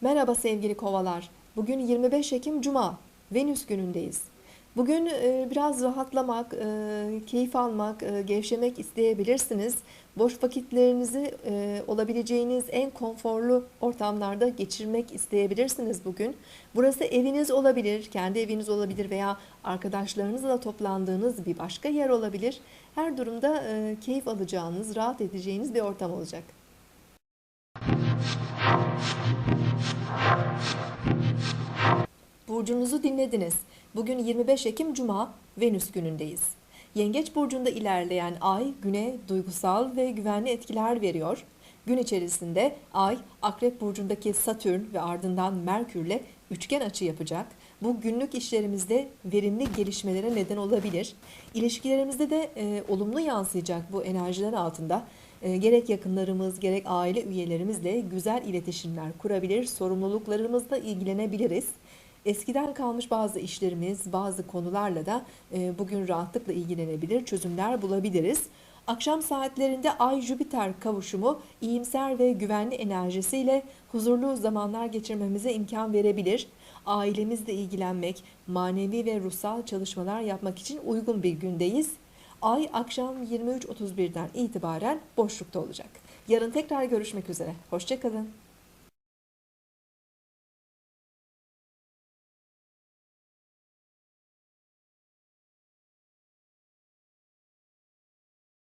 Merhaba sevgili kovalar. Bugün 25 Ekim Cuma. Venüs günündeyiz. Bugün e, biraz rahatlamak, e, keyif almak, e, gevşemek isteyebilirsiniz. Boş vakitlerinizi olabileceğiniz en konforlu ortamlarda geçirmek isteyebilirsiniz bugün. Burası eviniz olabilir, kendi eviniz olabilir veya arkadaşlarınızla toplandığınız bir başka yer olabilir. Her durumda keyif alacağınız, rahat edeceğiniz bir ortam olacak. Burcunuzu dinlediniz. Bugün 25 Ekim Cuma, Venüs günündeyiz. Yengeç burcunda ilerleyen ay güne duygusal ve güvenli etkiler veriyor. Gün içerisinde ay Akrep burcundaki Satürn ve ardından Merkürle üçgen açı yapacak. Bu günlük işlerimizde verimli gelişmelere neden olabilir. İlişkilerimizde de e, olumlu yansıyacak bu enerjiler altında. E, gerek yakınlarımız gerek aile üyelerimizle güzel iletişimler kurabilir, sorumluluklarımızla ilgilenebiliriz. Eskiden kalmış bazı işlerimiz, bazı konularla da e, bugün rahatlıkla ilgilenebilir, çözümler bulabiliriz. Akşam saatlerinde Ay-Jüpiter kavuşumu iyimser ve güvenli enerjisiyle huzurlu zamanlar geçirmemize imkan verebilir. Ailemizle ilgilenmek, manevi ve ruhsal çalışmalar yapmak için uygun bir gündeyiz. Ay akşam 23.31'den itibaren boşlukta olacak. Yarın tekrar görüşmek üzere. Hoşçakalın.